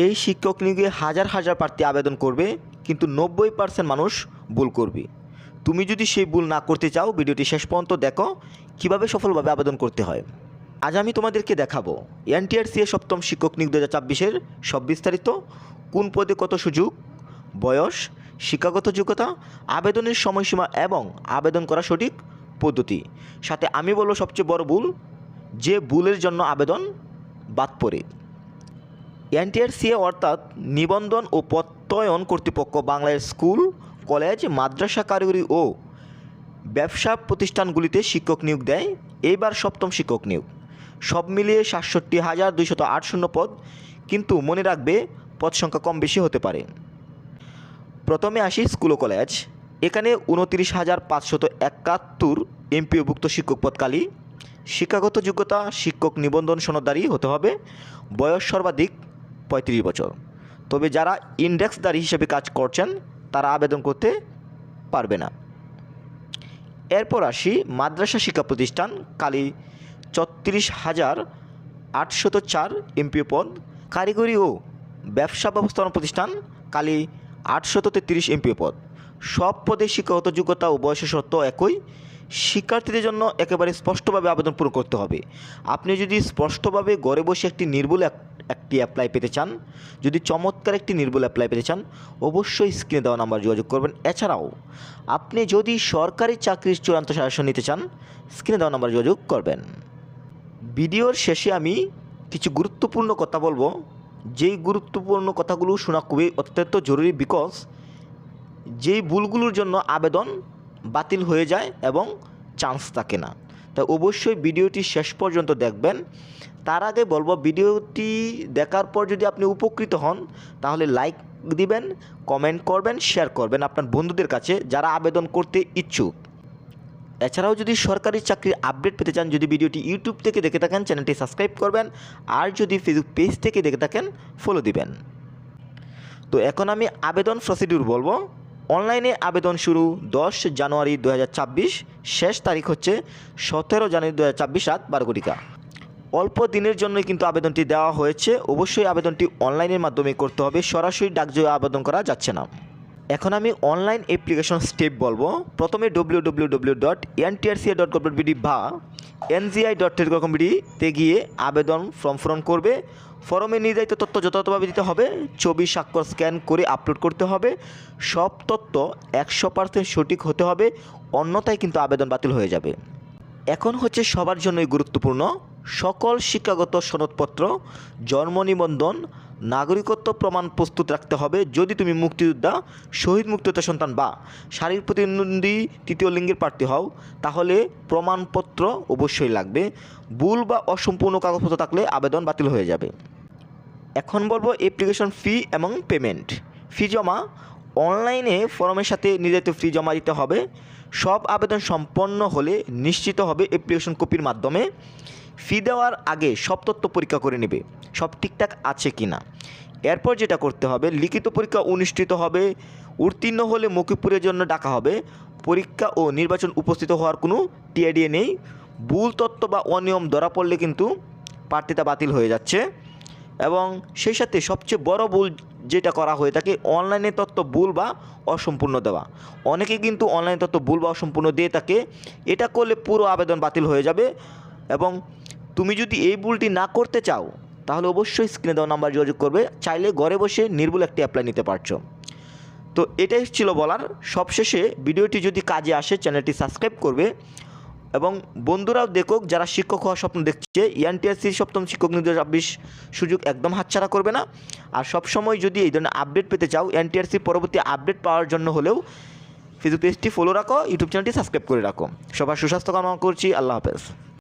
এই শিক্ষক নিয়োগে হাজার হাজার প্রার্থী আবেদন করবে, কিন্তু নব্বই পার্সেন্ট মানুষ ভুল করবে। তুমি যদি সেই ভুল না করতে চাও, ভিডিওটি শেষ পর্যন্ত দেখো, কীভাবে সফলভাবে আবেদন করতে হয়। আজ আমি তোমাদেরকে দেখাবো এনটিআরসি এ সপ্তম শিক্ষক নিয়োগ দু হাজার চব্বিশের সব বিস্তারিত, কোন পদে কত সুযোগ, বয়স, শিক্ষাগত যোগ্যতা, আবেদনের সময়সীমা এবং আবেদন করা সঠিক পদ্ধতি। সাথে আমি বলব সবচেয়ে বড় ভুল, যে ভুলের জন্য আবেদন বাদ পড়ে। এনটিআরসিএ অর্থাৎ নিবন্ধন ও প্রত্যয়ন কর্তৃপক্ষ বাংলার স্কুল, কলেজ, মাদ্রাসা কারিগরি ও ব্যবসা প্রতিষ্ঠানগুলিতে শিক্ষক নিয়োগ দেয়। এইবার সপ্তম শিক্ষক নিয়োগ। সব মিলিয়ে সাতষট্টি হাজার দুইশত আট শূন্য পদ, কিন্তু মনে রাখবে পদ সংখ্যা কম বেশি হতে পারে। প্রথমে আসি স্কুল ও কলেজ। এখানে উনত্রিশ হাজার পাঁচশত একাত্তর এমপিওভুক্ত শিক্ষক পদকালী শিক্ষাগত যোগ্যতা, শিক্ষক নিবন্ধন সনদদারি হতে হবে। বয়স সর্বাধিক পঁয়ত্রিশ বছর। তবে যারা ইন্ডেক্সদারি হিসেবে কাজ করছেন, তারা আবেদন করতে পারবে না। এরপর আসি মাদ্রাসা শিক্ষা প্রতিষ্ঠান কালী ছত্রিশ হাজার আটশত চার এমপিও পদ, কারিগরি ও ব্যবসা ব্যবস্থাপনা প্রতিষ্ঠান কালী আটশত তেত্রিশ এমপিও পদ। সব পদে শিক্ষাগত যোগ্যতা ও বয়সের শর্ত একই। শিক্ষার্থীদের জন্য একেবারে স্পষ্টভাবে আবেদন পূরণ করতে হবে। আপনি যদি স্পষ্টভাবে ঘরে বসে একটি নির্ভুল এক- একটি অ্যাপ্লাই পেতে চান। যদি চমৎকার একটি নির্ভুল অ্যাপ্লাই পেতে চান, অবশ্যই স্ক্রিনে দেওয়া নাম্বার যোগাযোগ করবেন। এছাড়াও, আপনি যদি সরকারি চাকরির চূড়ান্ত শাসন নিতে চান স্ক্রিনে দেওয়া নাম্বার যোগাযোগ করবেন। ভিডিওর শেষে আমি কিছু গুরুত্বপূর্ণ কথা বলব। যেই গুরুত্বপূর্ণ কথাগুলো শোনা খুবই অত্যন্ত জরুরি বিকজ যেই ভুলগুলোর জন্য আবেদন বাতিল হয়ে যায় এবং চান্স থাকে না। তাই অবশ্যই ভিডিওটি শেষ পর্যন্ত দেখবেন। তার আগে বলব, ভিডিওটি দেখার পর যদি আপনি উপকৃত হন, তাহলে লাইক দিবেন, কমেন্ট করবেন, শেয়ার করবেন আপনার বন্ধুদের কাছে যারা আবেদন করতে ইচ্ছুক। এছাড়াও যদি সরকারি চাকরির আপডেট পেতে চান, যদি ভিডিওটি ইউটিউব থেকে দেখে থাকেন, চ্যানেলটি সাবস্ক্রাইব করবেন, আর যদি ফেসবুক পেজ থেকে দেখে থাকেন ফলো দিবেন। তো এখন আমি আবেদন প্রসিডিউর বলব। অনলাইনে আবেদন শুরু দশ জানুয়ারি দু হাজার ছাব্বিশ, শেষ তারিখ হচ্ছে সতেরো জানুয়ারি দু হাজার রাত বারো ঘটিকা। অল্প দিনের জন্যই কিন্তু আবেদনটি দেওয়া হয়েছে, অবশ্যই আবেদনটি অনলাইনের মাধ্যমে করতে হবে, সরাসরি ডাকযোগে আবেদন করা যাচ্ছে না। এখন আমি অনলাইন অ্যাপ্লিকেশন স্টেপ বলব। প্রথমে W W W dot NTRCA dot gov BD বা এনজিআই ডট টেলিকম বিডিতে গিয়ে আবেদন ফর্ম পূরণ করবে। ফর্মে নির্ধারিত তথ্য যথাযথভাবে দিতে হবে, ছবি স্বাক্ষর স্ক্যান করে আপলোড করতে হবে, সব তথ্য একশো পার্সেন্ট সঠিক হতে হবে, অন্যথায় কিন্তু আবেদন বাতিল হয়ে যাবে। এখন হচ্ছে সবার জন্যই গুরুত্বপূর্ণ, সকল শিক্ষাগত সনদপত্র, জন্ম নিবন্ধন নাগরিকত্ব প্রমাণ প্রস্তুত রাখতে হবে। যদি তুমি মুক্তিযোদ্ধা, শহীদ মুক্তিযোদ্ধা সন্তান বা শারীরিক প্রতিদ্বন্দ্বী তৃতীয় লিঙ্গের প্রার্থী হও, তাহলে প্রমাণপত্র অবশ্যই লাগবে। ভুল বা অসম্পূর্ণ কাগজপত্র থাকলে আবেদন বাতিল হয়ে যাবে। এখন বলব অ্যাপ্লিকেশন ফি এবং পেমেন্ট ফি জমা, অনলাইনে ফর্মের সাথে নির্ধারিত ফি জমা দিতে হবে। সব আবেদন সম্পন্ন হলে নিশ্চিত হবে অ্যাপ্লিকেশন কপির মাধ্যমে। ফি দেওয়ার আগে সব তথ্য পরীক্ষা করে নেবে, সব ঠিকঠাক আছে কি না। এরপর যেটা করতে হবে, লিখিত পরীক্ষা অনুষ্ঠিত হবে, উত্তীর্ণ হলে মৌখিকপুরের জন্য ডাকা হবে। পরীক্ষা ও নির্বাচন উপস্থিত হওয়ার কোনো টিআইডিএ নেই। ভুল তথ্য বা অনিয়ম ধরা পড়লে কিন্তু প্রার্থিতা বাতিল হয়ে যাচ্ছে। এবং সেই সাথে সবচেয়ে বড় ভুল যেটা করা হয়ে থাকে, অনলাইনে তথ্য ভুল বা অসম্পূর্ণ দেওয়া। অনেকে কিন্তু অনলাইন তথ্য ভুল বা অসম্পূর্ণ দিয়ে থাকে। এটা করলে পুরো আবেদন বাতিল হয়ে যাবে এবং তুমি যদি এই ভুলটি না করতে চাও, তাহলে অবশ্যই স্ক্রিনে দেওয়া নাম্বার যোগাযোগ করবে। চাইলে ঘরে বসে নির্ভুল একটি অ্যাপ্লাই নিতে পারছ। তো এটাই ছিল বলার। সবশেষে ভিডিওটি যদি কাজে আসে, চ্যানেলটি সাবস্ক্রাইব করবে। এবং বন্ধুরাও দেখুক, যারা শিক্ষক হওয়ার স্বপ্ন দেখছে এনটিএসসি সপ্তম শিক্ষক নিয়োগ ছাব্বিশ সুযোগ একদম হাতছাড়া করবে না। আর সবসময় যদি এই ধরনের আপডেট পেতে চাও এনটিআরসি পরবর্তী আপডেট পাওয়ার জন্য হলেও ফেসবুক পেজটি ফলো রাখো ইউটিউব চ্যানেলটি সাবস্ক্রাইব করে রাখো। সবার সুস্বাস্থ্য কামনা করছি, আল্লাহ হাফেজ।